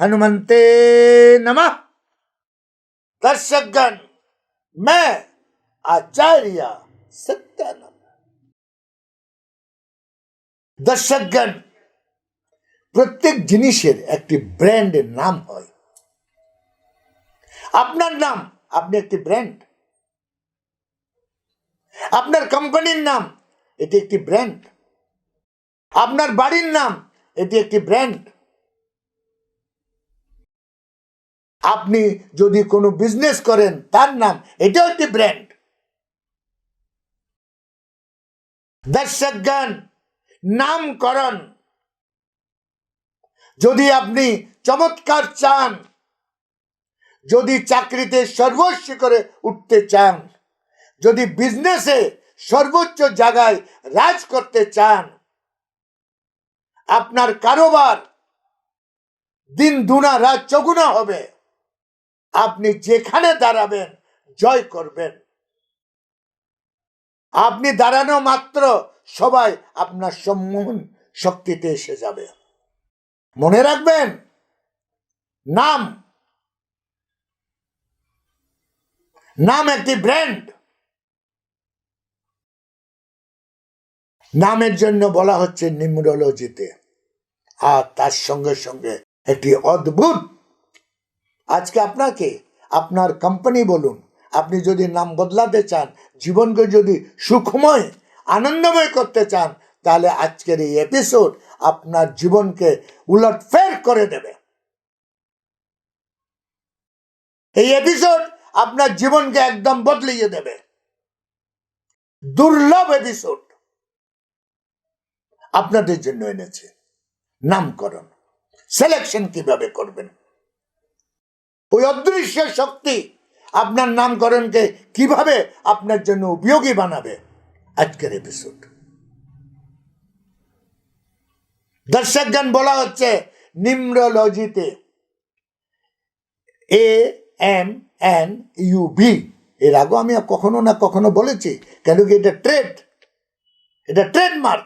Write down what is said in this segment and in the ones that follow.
हनुमंते नमः दर्शकगण मैं आचार्य सत्यानंद দর্শকগণ প্রত্যেক জিনিসের একটি ব্র্যান্ডের নাম হয় আপনার নাম আপনি একটি ব্র্যান্ড আপনার কোম্পানির নাম এটি একটি ব্র্যান্ড আপনার বাড়ির নাম এটি একটি ব্র্যান্ড। আপনি যদি কোনো বিজনেস করেন, তার নাম এটাও একটি ব্র্যান্ড। দর্শকগণ নামকরণ। যদি আপনি চমৎকার চান, যদি চাকরিতে সর্বস্ব করে উঠতে চান, যদি বিজনেসে সর্বোচ্চ জায়গায় রাজ করতে চান আপনার কারোবার দিন দুনা রাত চগুনা হবে। আপনি যেখানে দাঁড়াবেন, জয় করবেন। আপনি দাঁড়ানো মাত্র, সবাই আপনার সম্মোহন শক্তিতে এসে যাবে। মনে রাখবেন, নাম নাম একটি ব্র্যান্ড। নামের জন্য বলা হচ্ছে নিউমরোলজিতে। আর তার সঙ্গে সঙ্গে একটি অদ্ভুত আজকে আপনাকে আপনার কোম্পানি বলুন, আপনি যদি নাম বদলাতে চান, জীবনকে যদি সুখময়, আনন্দময় করতে চান, তাহলে আজকের এই এপিসোড আপনার জীবনকে উলটফের করে দেবে। এই এপিসোড আপনার জীবনকে একদম বদলিয়ে দেবে। দুর্লভ এপিসোড আপনাদের জন্য এনেছে। নামকরণ। সিলেকশন কীভাবে করবেন? ওই অদৃশ্য শক্তি আপনার নামকরণকে কীভাবে আপনার জন্য উপযোগী বানাবে? আজকের এপিসোড দর্শকগণ, বলা হচ্ছে নিম্রোলজিতে A M N U B এর আগেও আমি কখনো না কখনো বলেছি। কেন কি এটা ট্রেড এটা trademark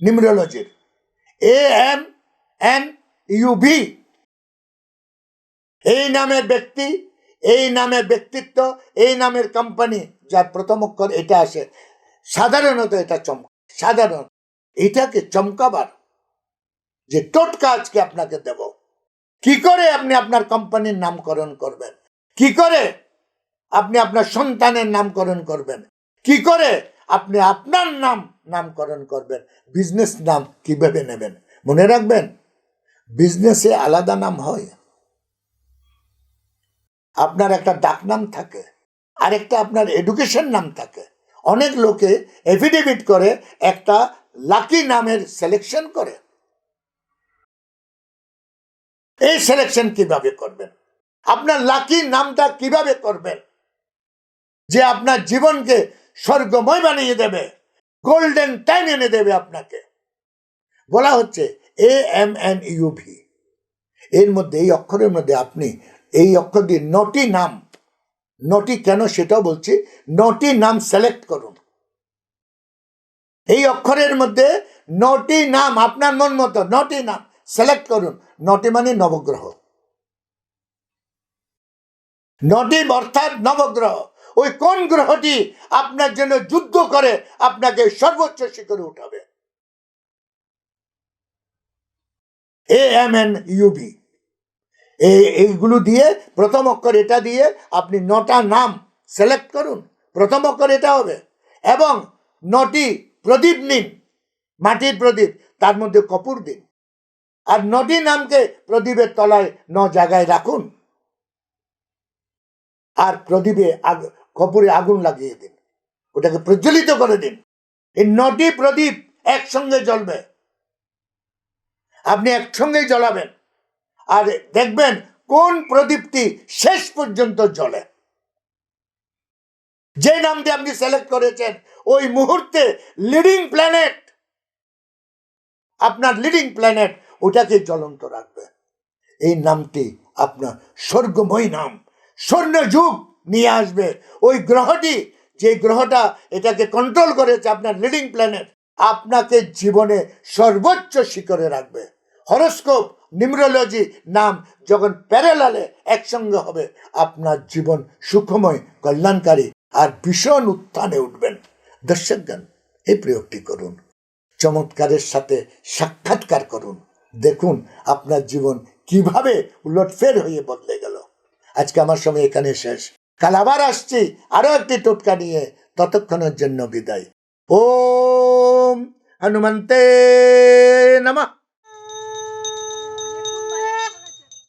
নিউমরোলজির। A M N U B এই নামের ব্যক্তি, এই নামের ব্যক্তিত্ব, এই নামের কোম্পানি যার প্রথম অক্ষর এটা আসে। সাধারণত এটা চমক সাধারণ। এটাকে চমকাবার যে টোটকা আজকে আপনাকে দেব। কি করে আপনি আপনার কোম্পানির নামকরণ করবেন? কি করে আপনি আপনার সন্তানের নামকরণ করবেন? কি করে আপনি আপনার নাম, নামকরণ করবেন। বিজনেস নাম কীভাবে নেবেন? মনে রাখবেন বিজনেসে আলাদা নাম হয়। আপনার একটা ডাকনাম থাকে, আরেকটা আপনার এডুকেশন নাম থাকে। অনেক লোকে এফিডেভিট করে একটা লাকি নামের সিলেকশন করে। এই সিলেকশন কীভাবে করবেন? আপনার লাকি নামটা কীভাবে করবেন? যে আপনার জীবনকে স্বর্গময় বানিয়ে দেবে। গোল্ডেন টাইম এনে দেবে আপনাকে। বলা হচ্ছে এ এম এন ইউভি এর মধ্যে, এই অক্ষরের মধ্যে আপনি, এই অক্ষর দিয়ে নটি নাম। নটি কেন সেটাও বলছি নটি নাম সিলেক্ট করুন। এই অক্ষরের মধ্যে নটি নাম, আপনার মন মতো নটি নাম সিলেক্ট করুন। নটি মানে নবগ্রহ। নটি অর্থাৎ নবগ্রহ। ওই কোন গ্রহটি আপনার জন্য যুদ্ধ করে আপনাকে সর্বোচ্চ শিখরে উঠাবে? এ এম এন ইউবি এইগুলো দিয়ে প্রথম অক্ষর এটা দিয়ে আপনি নটা নাম সিলেক্ট করুন। প্রথম অক্ষর এটা হবে। এবং নটি প্রদীপ নিন। মাটির প্রদীপ, তার মধ্যে কপুর দিন। আর নটি নামকে প্রদীপের তলায় ন জায়গায় রাখুন। আর প্রদীপে কপুরে আগুন লাগিয়ে দিন। ওটাকে প্রজ্বলিত করে দিন। এই নটি প্রদীপ একসঙ্গে জ্বলবে। আপনি একসঙ্গেই জ্বলাবেন। আর দেখবেন কোন প্রদীপটি শেষ পর্যন্ত জ্বলে। যে নামটি আপনি সিলেক্ট করেছেন, ওই মুহূর্তে লিডিং প্ল্যানেট আপনার লিডিং প্ল্যানেট ওটাকে জ্বলন্ত রাখবে। এই নামটি আপনার স্বর্গময় নাম স্বর্ণ যুগ নিয়ে আসবে। ওই গ্রহটি, যে গ্রহটা এটাকে কন্ট্রোল করেছে আপনার লিডিং প্ল্যানেট আপনাকে জীবনে সর্বোচ্চ শিখরে রাখবে। হরস্কোপ নিউমরোলজি নাম যখন প্যারালালে একসঙ্গে হবে, আপনার জীবন সুখময়, কল্যাণকারী আর ভীষণ উত্থানে উঠবেন। দর্শকগণ, এই প্রয়োগটি করুন। চমৎকারের সাথে সাক্ষাৎকার করুন। দেখুন আপনার জীবন কীভাবে উলটফের হয়ে বদলে গেল। আজকে আমার সময় এখানে শেষ। কাল আবার আসছি আরও একটি টোটকা নিয়ে। ততক্ষণের জন্য বিদায়। ওম হনুমন্তে নমঃ।